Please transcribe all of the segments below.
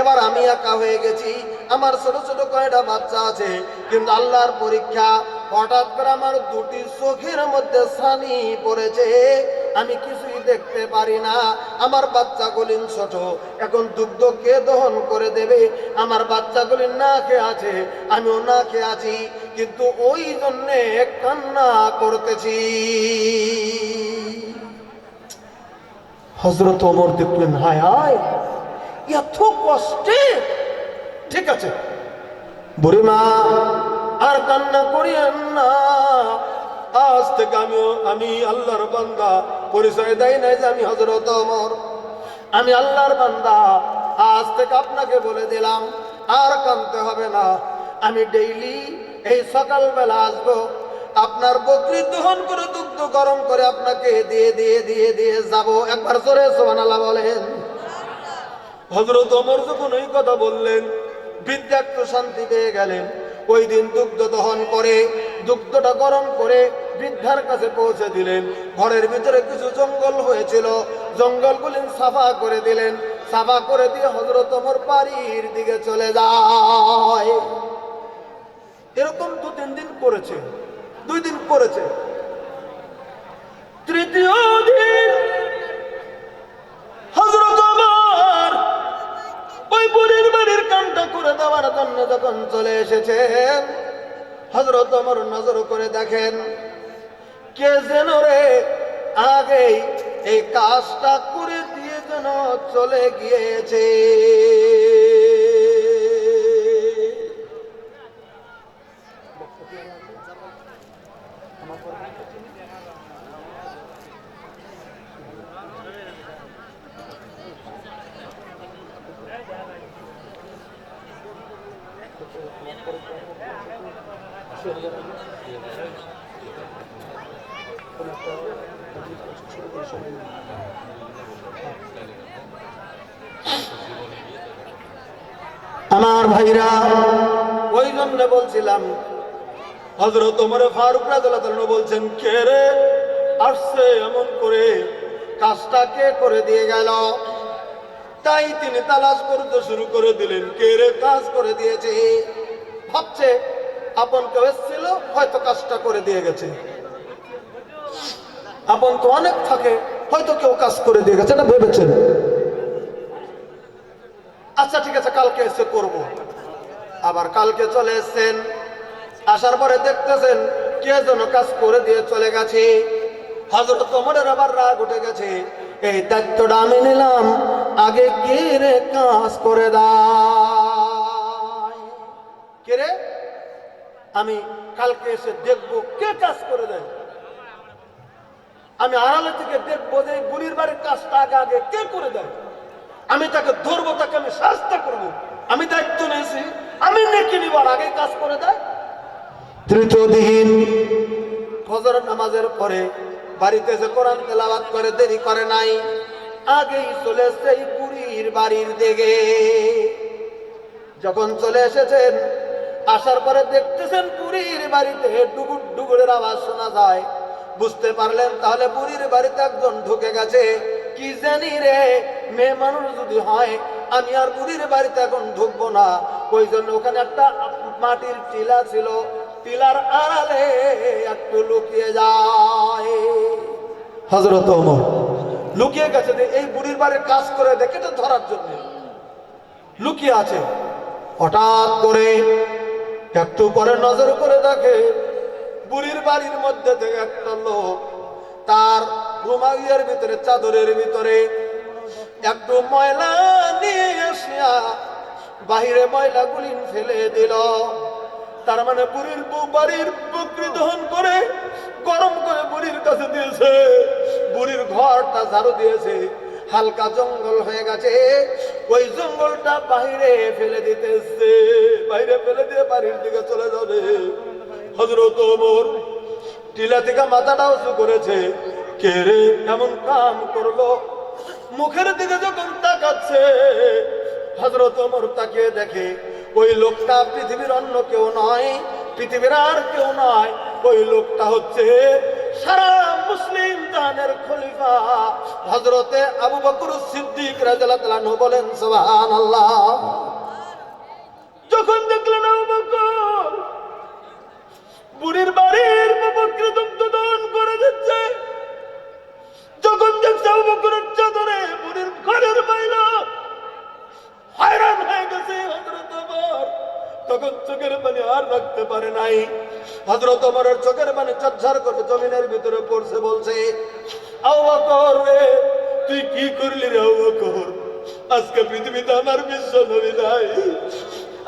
এবার আমি একা হয়ে গেছি। আমার ছোট ছোট কয়টা বাচ্চা আছে, কিন্তু আল্লাহর পরীক্ষা হঠাৎ করে আমার দুটি চোখের মধ্যে সানি পড়েছে। আমি কিছুই দেখতে পারি না। আমার বাচ্চাগুলি ছোট, এখন দুগ্ধ কে দহন করে দেবে। আমার বাচ্চাগুলি না খেয়ে আছে, আমিও না খেয়ে আছি, কিন্তু ওই জন্যে কান্না করতেছি। হজরত অমর দেখলেন, হায় হায়। এত কষ্টে। ঠিক আছে। বুড়িমা, আর কান্না করিয়েন না। আজ থেকে আমিও, আমি আল্লাহর বান্দা। পরিচয় দেয় নাই যে আমি হজরত অমর আমি আল্লাহর বান্দা। আজ থেকে আপনাকে বলে দিলাম, আর কানতে হবে না। আমি ডেইলি এই সকালবেলা আসব। আপনার বকরি দহন করে দুগ্ধ গরম করে আপনাকে দিয়ে দিয়ে দিয়ে দিয়ে যাব। একবার জোরে সোহানাল্লাহ বলেন। হজরত অমর যখন ওই কথা বললেন বৃদ্ধা একটু শান্তি পেয়ে গেলেন। ওই দিন দুগ্ধ দহন করে, দুগ্ধটা গরম করে বৃদ্ধার কাছে পৌঁছে দিলেন। ঘরের ভিতরে কিছু জঙ্গল হয়েছিল। জঙ্গলগুলি সাফা করে দিলেন। সাফা করে দিয়ে হজরত অমর বাড়ির দিকে চলে যায়। এরকম দু তিন দিন করেছে, দুই দিন করেছে। তৃতীয় দিন যখন চলে এসেছেন হজরত আমার নজর করে দেখেন, কে যেন রে আগেই এই কাজটা করে দিয়ে যেন চলে গিয়েছে। আমার ভাইরা, ওই জন্য বলছিলাম হজরত তোমার ফারুক রাজু বলছেন, কে রে? আসছে এমন করে কাজটা কে করে দিয়ে গেল? তাই তিনি তালাশ করতে শুরু করে দিলেন। কে রে, কাজ করে দিয়েছে? ভাবছে, আপন কেউ এসেছিল, হয়তো কাজটা করে দিয়ে গেছে। আপন তো অনেক থাকে, হয়তো কেউ কাজ করে দিয়ে গেছে, এটা ভেবেছেন? আচ্ছা ঠিক আছে, কালকে এসে করব। আবার কালকে চলে এসছেন, আসার পরে দেখতেছেন, কে যেন কাজ করে দিয়ে চলে গেছে। হজরত তোমাদের আবার রাগ উঠে গেছে। এই দায়িত্বটা আমি নিলাম আগে কে রে কাজ করে দেয়। রে আমি কালকে এসে দেখব কে কাজ করে দেয়। আমি আড়ালে থেকে দেখব যে বুড়ির বাড়ির কাজটা আগে আগে কে করে দেয়। আমি তাকে ধরবো, তাকে আমি শাস্তা করব। আমি দায়িত্ব নিয়েছি, আমি নেকি নিবার আগে কাজ করে দেয়। তৃতীয় দিন ফজর নামাজের পরে বাড়িতে যে কোরআন তেলাবাত করে, দেরি করে নাই। আগেই চলে সেই বুড়ির বাড়ির দিকে। যখন চলে এসেছেন, আসার পরে দেখতেছেন পুরীর বাড়িতে ডুগুর ডুগুরের আওয়াজ শোনা যায়। বুঝতে পারলেন তাহলে বুড়ির বাড়িতে একজন ঢুকে গেছে। কি জানি রে, মেয়ে মানুষ যদি হয়, আমি আর বুড়ির বাড়িতে এখন ঢুকবো না। ওই জন্য ওখানে একটা মাটির টিলা ছিল। টিলার আড়ালে একটু লুকিয়ে যায়। হজরত লুকিয়ে গেছে যে এই বুড়ির বাড়ির কাজ করে দেখে তো ধরার জন্য। লুকিয়ে আছে। হঠাৎ করে একটু পরে নজর করে দেখে বুড়ির বাড়ির মধ্যে থেকে একটা লোক তার রুমাইয়ের ভিতরে, চাদরের ভিতরে একটু ময়লা নিয়ে আসিয়া বাহিরে ময়লা গুলিন ফেলে দিল। তার মানে বুড়ির বউ বাড়ির বকরি দহন করে গরম করে বুড়ির কাছে দিয়েছে। বুড়ির ঘরটা ঝাড়ু দিয়েছে। হালকা জঙ্গল হয়ে গেছে। ওই জঙ্গলটা বাইরে ফেলে দিতেছে। বাইরে ফেলে দিয়ে বাড়ির দিকে চলে যাবে। হজরত ওমর টিলা থেকে মাথাটা উঁচু করেছে। কে রে, এমন কাম করল? মুখের দিকে যখন তাকাচ্ছে হজরত ওমর তাকিয়ে দেখে ওই লোকটা পৃথিবীর অন্য কেউ নয়, পৃথিবীর আর কেউ নয়। ওই লোকটা হচ্ছে সারা মুসলিম জাহানের খলিফা হজরতে আবু বকুর সিদ্দিক রাজু বলেন সবান আল্লাহ যখন দেখলেন আবু বকর বুড়ির বাড়ির বাবাকে দগ্ধদান করে দিচ্ছে, যখন দেখছে আবু বকুরের চাদরে বুড়ির ঘরের বাইলা সুবহানাল্লাহ তখন চোখের পানি আর রাখতে পারে নাই। হজরত ওমরের চোখের পানি চচ্ছার করে জমিনের ভিতরে পড়ছে, বলছে আউবকর রে, তুই কি করলি রে আউবকর আজকে পৃথিবীতে আমার বিশ্ব নবী নাই,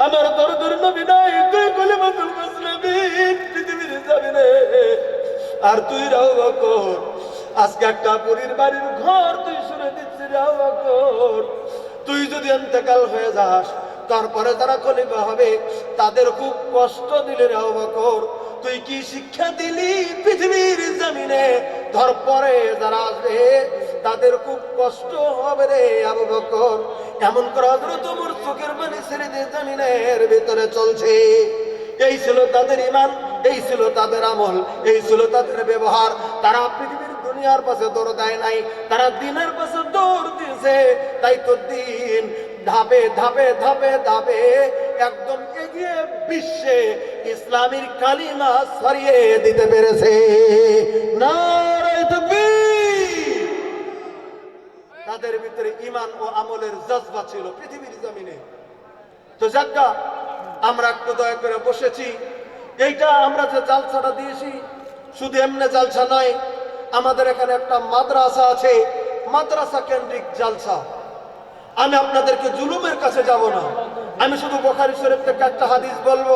আমার তোর তোর নবী তুই কলিমাতুল মুসলিমিন, পৃথিবীর যাবি রে আর তুই রাও বকর, আজকে একটা পুরীর বাড়ির ঘর তুই শুনে দিচ্ছি রাও বকর। তুই যদি অন্তকাল হয়ে যাস, তারপরে তারা খলিফা হবে, তাদের খুব কষ্ট দিলে বকর। তুই কি শিক্ষা দিলি পৃথিবীর জমিনে? ধর পরে যারা আসবে, তাদের খুব কষ্ট হবে রে আবু বকর। এমন করে হজরত ওমর চোখের পানি ছেড়ে দিয়ে জমিনের ভিতরে চলছে। এই ছিল তাদের ইমান এই ছিল তাদের আমল, এই ছিল তাদের ব্যবহার। তারা পৃথিবীর দুনিয়ার পাশে দৌড় দেয় নাই, তারা দিনের পাশে দৌড় দিয়েছে তাই তো দিন ধাপে ধাপে ধাপে ধাপে একদম এগিয়ে বিশ্বে ইসলামীর কালিমা ছড়িয়ে দিতে পেরেছে। তাদের ভিতরে ইমান ও আমলের জজবা ছিল পৃথিবীর জমিনে। তো যাজ্ঞা আমরা একটু দয়া করে বসেছি। এইটা আমরা যে জালসাটা দিয়েছি, শুধু এমনি জালসা নয়, আমাদের এখানে একটা মাদ্রাসা আছে। মাদ্রাসা কেন্দ্রিক জালসা। আমি আপনাদেরকে জুলুমের কাছে যাব না। আমি শুধু বোখারি শরীফ থেকে একটা হাদিস বলব।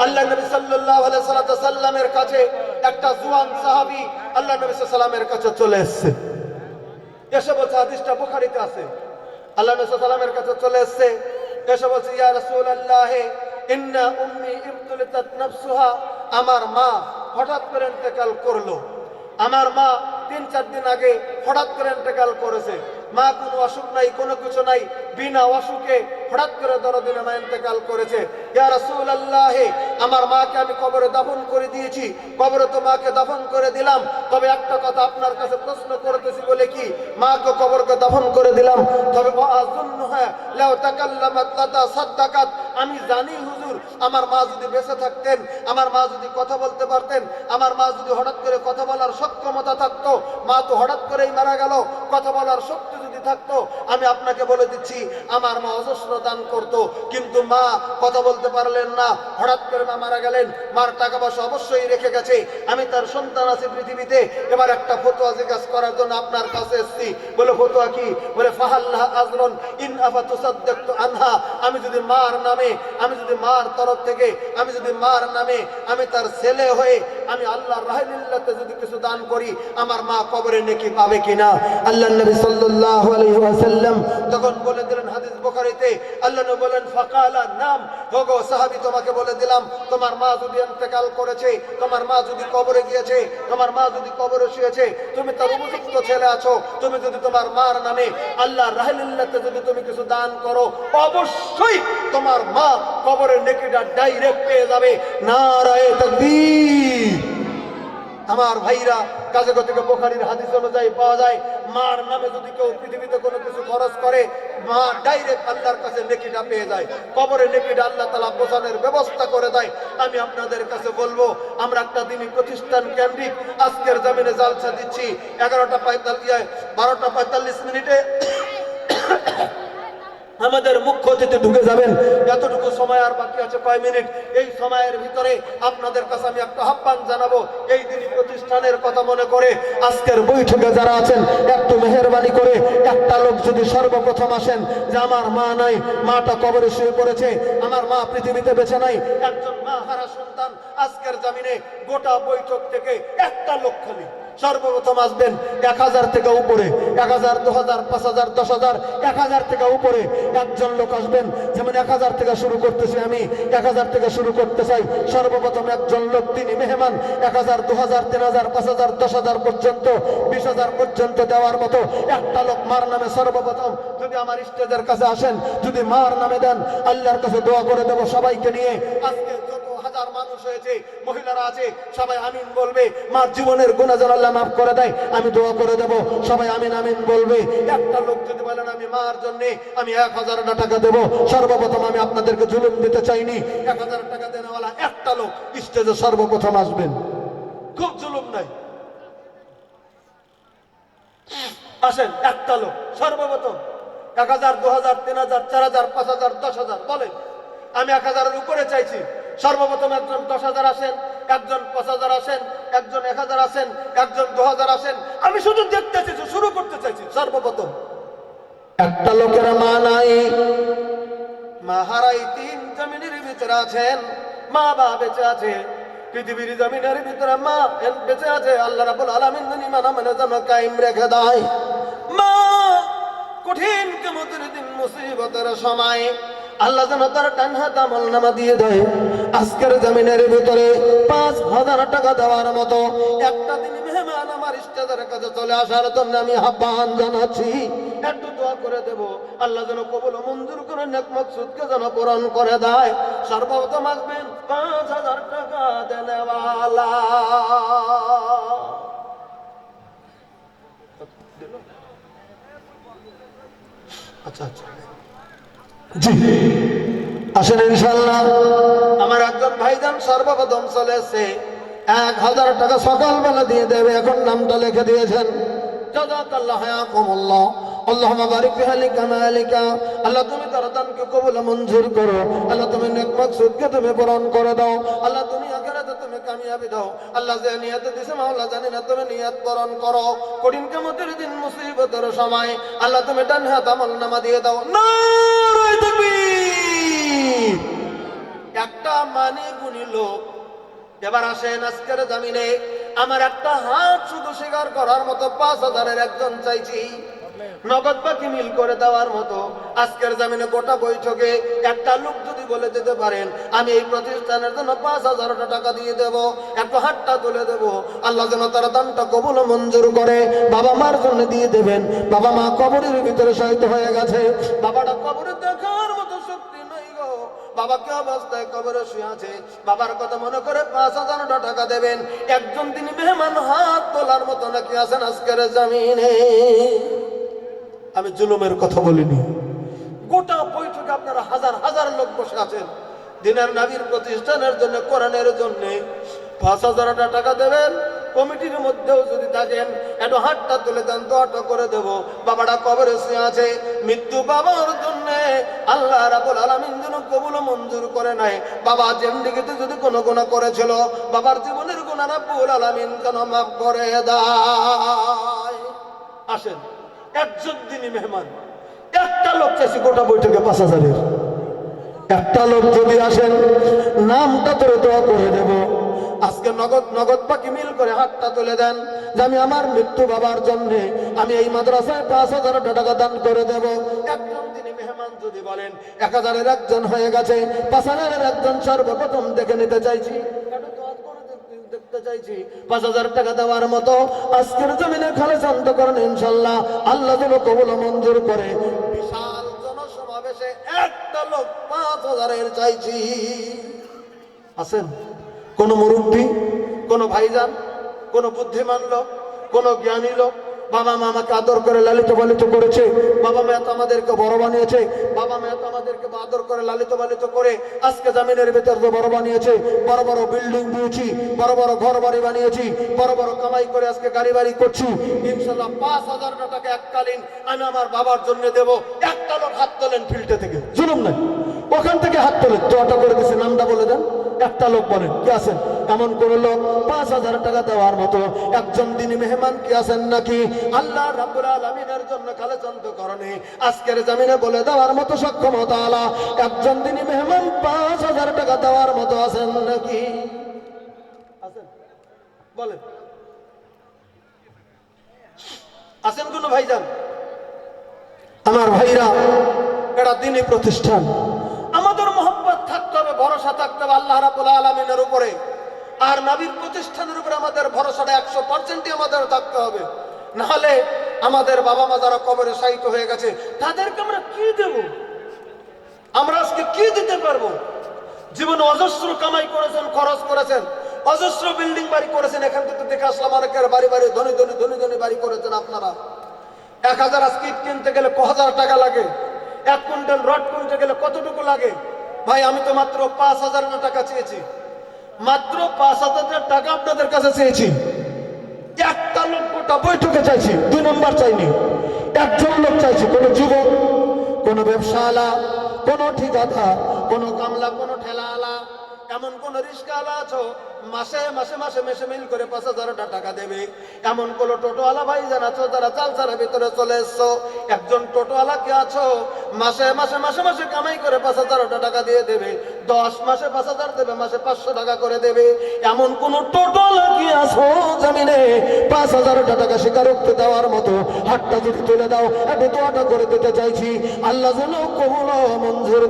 আল্লাহ নবী আলাইহি সাল্লামের কাছে একটা জুয়ান সাহাবী আল্লাহ নবী সাল্লামের কাছে চলে এসেছে। এসে বলছে, হাদিসটা বুখারিতে আছে। আল্লাহ নবী সাল্লামের কাছে চলে এসেছে। এসে বলছে, ইয়া রাসূলুল্লাহ, ইন্না উম্মি ইবতুলিতাত নাফসুহা। আমার মা হঠাৎ করে ইন্তেকাল করল। আমার মা তিন, চার দিন আগে হঠাৎ করে ইন্তেকাল করেছে। মা, কোনো অসুখ নাই, কোনো কিছু নাই, বিনা অসুখে হঠাৎ করে দরদিনে মা ইন্তেকাল করেছে। আমার মাকে আমি কবরে দাফন করে দিয়েছি। কবরে তো মাকে দাফন করে দিলাম। তবে একটা কথা আপনার কাছে প্রশ্ন করতেছি বলে কি মাকে কবরকে দাফন করে দিলাম। তবে আমি জানি হুজুর আমার মা যদি বেঁচে থাকতেন, আমার মা যদি কথা বলতে পারতেন, আমার মা যদি হঠাৎ করে কথা বলার সক্ষমতা থাকতো, মা তো হঠাৎ করেই মারা গেল, কথা বলার শক্তি যদি থাকতো, আমি আপনাকে বলে দিচ্ছি, আমার মা অজস্র দান করত, কিন্তু মা কথা বলতে পারলেন না, হঠাৎ করে মা মারা গেলেন, মার টাকা পয়সা অবশ্যই রেখে গেছে, আমি তার সন্তান আছি পৃথিবীতে, এবার একটা ফতোয়া জিজ্ঞাসা করার জন্য আপনার কাছে এসেছি, বলে ফতোয়া কি? বলে, ফাহাল্লাহ আজরন, ইন আফা তুসাদ্দাকতু আনহা, আমি যদি মার নামে, আমি যদি মার তরফ থেকে আমি যদি মার নামে আমি তার ছেলে হয়ে আমি আল্লাহর রাহিলিল্লাহতে যদি কিছু দান করি, আমার মা কবরে নেকি পাবে কিনা? আল্লাহ নবী সাল্লাল্লাহু আলাইহি ওয়াসাল্লাম তখন বলে দিলেন হাদিস বুখারীতে, আল্লাহ নবী বলেন, ফাকালা নাম। ওগো সাহাবী, তোমাকে বলে দিলাম, তোমার মা যদি ইন্তেকাল করেছে, তোমার মা যদি কবরে গিয়েছে, তোমার মা যদি কবরে শুয়েছে, তুমি তার উপযুক্ত ছেলে আছো, তুমি যদি তোমার মার নামে আল্লাহ রাহিলিল্লাহতে যদি তুমি কিছু দান করো, অবশ্যই তোমার মা কবরের ডাইরেক্ট পেয়ে যাবে। নারায়ে আমার ভাইরা কাজে বোখারির হাদিস অনুযায়ী পাওয়া যায়, মার নামে যদি কেউ পৃথিবীতে কোনো কিছু খরচ করে, মা ডাইরেক্ট আল্লাহর কাছে নেকিটা পেয়ে যায়। কবরে নেকিটা আল্লাহ তালা বোঝানোর ব্যবস্থা করে দেয়। আমি আপনাদের কাছে বলব, আমরা একটা দিনই প্রতিষ্ঠান কেন্দ্রিক, আজকের জমিনে জালসা দিচ্ছি, এগারোটা পঁয়তাল্লিশ, বারোটা পঁয়তাল্লিশ মিনিটে আমাদের মুখ্য অতিথি ঢুকে যাবেন। এতটুকু সময় আর বাকি আছে কয় মিনিট। এই সময়ের ভিতরে আপনাদের কাছে আমি একটা আহ্বান জানাব। এই দিনই প্রতিষ্ঠানের কথা মনে করে আজকের বৈঠকে যারা আছেন, একটু মেহরবানি করে একটা লোক যদি সর্বপ্রথম আসেন, যে আমার মা নাই, মাটা কবরে শুয়ে পড়েছে, আমার মা পৃথিবীতে বেছে নাই, একজন মা হারা সন্তান আজকের জামিনে গোটা বৈঠক থেকে একটা লোক খালি। সর্বপ্রথম আসবেন এক হাজার থেকে উপরে, এক হাজার, দু হাজার, পাঁচ হাজার, দশ হাজার, এক হাজার থেকে উপরে একজন লোক আসবেন। যেমন এক হাজার থেকে শুরু করতেছি আমি, এক হাজার থেকে শুরু করতে চাই। সর্বপ্রথম একজন লোক, তিনি মেহমান, এক হাজার, দু হাজার, তিন হাজার, পাঁচ হাজার, দশ হাজার পর্যন্ত, বিশ হাজার পর্যন্ত দেওয়ার মতো একটা লোক মার নামে সর্বপ্রথম যদি আমার স্টেজের কাছে আসেন, যদি মার নামে দেন, আল্লাহর কাছে দোয়া করে দেবো সবাইকে নিয়ে। আজকে হাজার মানুষ হয়েছে, মহিলারা আছে, সবাই আমিন বলবে। মার জীবনের গুণাজন আল্লাহ মাফ করে দেয়, আমি দোয়া করে দেব, সবাই আমিন আমিন বলবে। একটা লোক যদি বলেন আমি মার জন্য, আমি এক হাজার টাকা দেব, সর্বপ্রথম আমি আপনাদেরকে জুলুম দিতে চাইনি। এক হাজার টাকা দেওয়ালা একটা লোক, স্টেজে সর্বপ্রথম আসবেন। খুব জুলুম নাই। আসেন, একটা লোক, সর্বপ্রথম। এক হাজার, দু হাজার, তিন হাজার, চার হাজার, পাঁচ হাজার, দশ হাজার, বলেন। আমি এক হাজারের উপরে চাইছি। সর্বপ্রথম একজন দশ হাজার আসেন, একজন পাঁচ হাজার আসেন, একজন এক হাজার আসেন, একজন দু হাজার আসেন। আমি শুধু দেখতে চাইছি, শুরু করতে চাইছি, সর্বপ্রথম। একটা লোকের মা নাই। মা হারাই তিন জমিনের ভিতরে আছেন, মা বা বেঁচে আছে। পৃথিবীর জমিনের ভিতরে মা বেঁচে আছে, আল্লাহ রাবুল আলমিন যিনি মানা মানে যেন কায়েম রেখে দেয়। মা, কঠিন কেমতের দিন মুসিবতের সময় আল্লাহ যেন তার ডান আমল নামা দিয়ে দেয়। আজকের জমিনের ভিতরে পাঁচ হাজার টাকা দেওয়ার মতো একটা দিন মেহমান আমার ইষ্টাদের কাছে চলে আসার জন্য আমি আহ্বান জানাচ্ছি। একটু দোয়া করে দেব। আল্লাহ যেন কবুল মঞ্জুর করে নেক মকসুদকে যেন পূরণ করে দেয়। সর্বপ্রথম আসবেন পাঁচ হাজার টাকা দেনেওয়ালা। আচ্ছা আচ্ছা। আসেন ইনশাল্লাহ আমার একজন ভাইজান সর্বপ্রথম চলে এসে এক হাজার টাকা সকালবেলা দিয়ে দেবে, এখন নামটা লিখে দিয়েছেন। আল্লাহ তুমি তার দানকে কবুল মঞ্জুর করো। আল্লাহ তুমি নেকমাক সুদকে তুমি পূরণ করে দাও। আল্লাহ তুমি তুমি কামিয়াবি দাও। আল্লাহ যে নিয়ত দিছে মাওলা জানি না তুমি নিয়ত পূরণ করো। কঠিন দিন মুসিবতের সময় আল্লাহ তুমি ডান হাত আমল নামা দিয়ে দাও। তাকবীর। একটা মানে গুণী লোক এবার আসেন আজকের জামিনে। আমার একটা হাত শুধু স্বীকার করার মতো পাঁচ হাজারের একজন চাইছি। নগদ বাকি মিল করে দেওয়ার মতো। আজকের জামিনে গোটা বৈঠকে একটা লোক যদি বলে যেতে পারেন, আমি এই প্রতিষ্ঠানের জন্য পাঁচ হাজার টাকা দিয়ে দেব। একটু হাতটা তুলে দেব। আল্লাহ যেন তারা দানটা কবুল মঞ্জুর করে। বাবা মার জন্য দিয়ে দেবেন। বাবা মা কবরের ভিতরে শহীদ হয়ে গেছে। বাবাটা কবরে দেখার মতো শক্তি নাই গো। অবস্থায় কবরে শুয়ে আছে? বাবার কথা মনে করে পাঁচ হাজার টাকা দেবেন। একজন তিনি মেহমান হাত তোলার মতো নাকি আছেন আজকের জামিনে? আমি জুলুমের কথা বলিনি। গোটা বৈঠকে আপনারা হাজার হাজার লোক বসে আছেন। দিনের নাবির প্রতিষ্ঠানের জন্য, কোরআনের জন্য। পাঁচ হাজার টাকা দেবেন, কমিটির মধ্যেও যদি থাকেন, একটু হাতটা তুলে দেন, দোয়াটা করে দেব। বাবাটা কবরে শুয়ে আছে, মৃত্যু বাবার জন্য আল্লাহ রাবুল আলমিন যেন কবুল মঞ্জুর করে নাই বাবা জেন্দিগিতে যদি কোনো গুণা করেছিল, বাবার জীবনের গুণা রাবুল আলমিন যেন মাফ করে দেয়। আসেন, একজন দিনই মেহমান। একটা লোক চাইছি গোটা বৈঠকে পাঁচ হাজারের। একটা লোক যদি আসেন, নামটা ধরে দোয়া করে দেব। আজকে নগদ নগদ পাখি মিল করে হাতটা তুলে দেন যে আমি আমার মৃত্যু বাবার জন্যে আমি এই মাদ্রাসায় পাঁচ হাজার টাকা দান করে দেব। একজন তিনি মেহমান যদি বলেন, এক হাজারের একজন হয়ে গেছে, পাঁচ হাজারের একজন সর্বপ্রথম দেখে নিতে চাইছি। চাইছি। পাঁচ হাজার টাকা দেওয়ার মতো খালে শান্ত করেন ইনশাল্লাহ। আল্লাহ কবুল করে। বিশাল একটা লোক পাঁচ হাজারের চাইছি। আছেন? কোন মুরব্বী? কোন ভাইজান? কোন বুদ্ধিমান লোক? কোন জ্ঞানী লোক? বাবা মা আমাকে আদর করে লালিত পালিত করেছে। বাবা মা তো আমাদেরকে বড় বানিয়েছে। বাবা মা তো আমাদেরকে আদর করে লালিত পালিত করে আজকে জামিনের ভেতর তো বড় বানিয়েছে, বড় বড় বিল্ডিং দিয়েছি, বড় বড় ঘর বাড়ি বানিয়েছি, বড় বড় কামাই করে আজকে গাড়ি বাড়ি করছি। ইনশাল্লাহ পাঁচ হাজার টাকা এককালীন আমি আমার বাবার জন্য দেব। একটা লোক হাত তোলেন ফিল্টে থেকে। জুলুম নাই। ওখান থেকে হাত তোলেন। দোয়াটা করে দিছে। নামটা বলে দেন। একটা লোক বলেন, কি আছেন? এমন কোন লোক পাঁচ হাজার টাকা দেওয়ার মতো একজন দিনী মেহমান কি আছেন নাকি? আল্লাহ রাব্বুল আলামিনের জন্য কালে আজকের জামিনে বলে দেওয়ার মতো সক্ষমতা আলা। একজন দিনী মেহমান পাঁচ হাজার টাকা দেওয়ার মতো আছেন নাকি? আছেন? বলেন। আছেন কোন ভাইজান? আমার ভাইরা এটা দিনই প্রতিষ্ঠান আমাদের মোহাম্মত থাকতে হবে ভরসা থাকতে হবে আল্লাহ রাবুল আলমিনের উপরে। আর নবীর প্রতিষ্ঠানের উপরে আমাদের ভরসাটা একশো পার্সেন্টই আমাদের থাকতে হবে। নাহলে আমাদের বাবা মা যারা কবরে সাহিত্য হয়ে গেছে, তাদেরকে আমরা কি দেব? আমরা আজকে কি দিতে পারব? জীবনে অজস্র কামাই করেছেন, খরচ করেছেন, অজস্র বিল্ডিং বাড়ি করেছেন, এখান থেকে দেখে আসলাম অনেকের বাড়ি বাড়ি, ধনী ধনী ধনী ধনী বাড়ি করেছেন আপনারা। এক হাজার স্কিট কিনতে গেলে ক হাজার টাকা লাগে? এক কুইন্টাল রড কিনতে গেলে কতটুকু লাগে? ভাই, আমি তো মাত্র পাঁচ হাজার টাকা চেয়েছি। মাত্র পাঁচ হাজার টাকা আপনাদের কাছে চেয়েছি। একটা লোক গোটা বৈঠকে চাইছি, দুই নম্বর চাইনি। একজন লোক চাইছি, কোনো যুবক, কোনো আলা কোনো ঠিকাদা কোনো কামলা কোনো ঠেলাওয়ালা এমন কোন রিস্কাওয়ালা আছো? মাসে মাসে মাসে, মেসে মিল করে পাঁচ হাজার টাকা দেবে। এমন কোন টোটোওয়ালা ভাই জান আছো যারা চালসারের ভিতরে চলে এসছো? একজন টোটোওয়ালা কে আছো? মাসে মাসে মাসে মাসে কামাই করে পাঁচ হাজার টাকা দিয়ে দেবে। দশ মাসে পাঁচ হাজার দেবে, মাসে পাঁচশো টাকা করে দেবে। এমন কোন টোটোওয়ালা কি আছো জামিনে? পাঁচ হাজার টাকা স্বীকারোক্তি দেওয়ার মতো হাতটা যদি তুলে দাও একটু দোয়াটা করে দিতে চাইছি। আল্লাহ যেন কখনো মঞ্জুর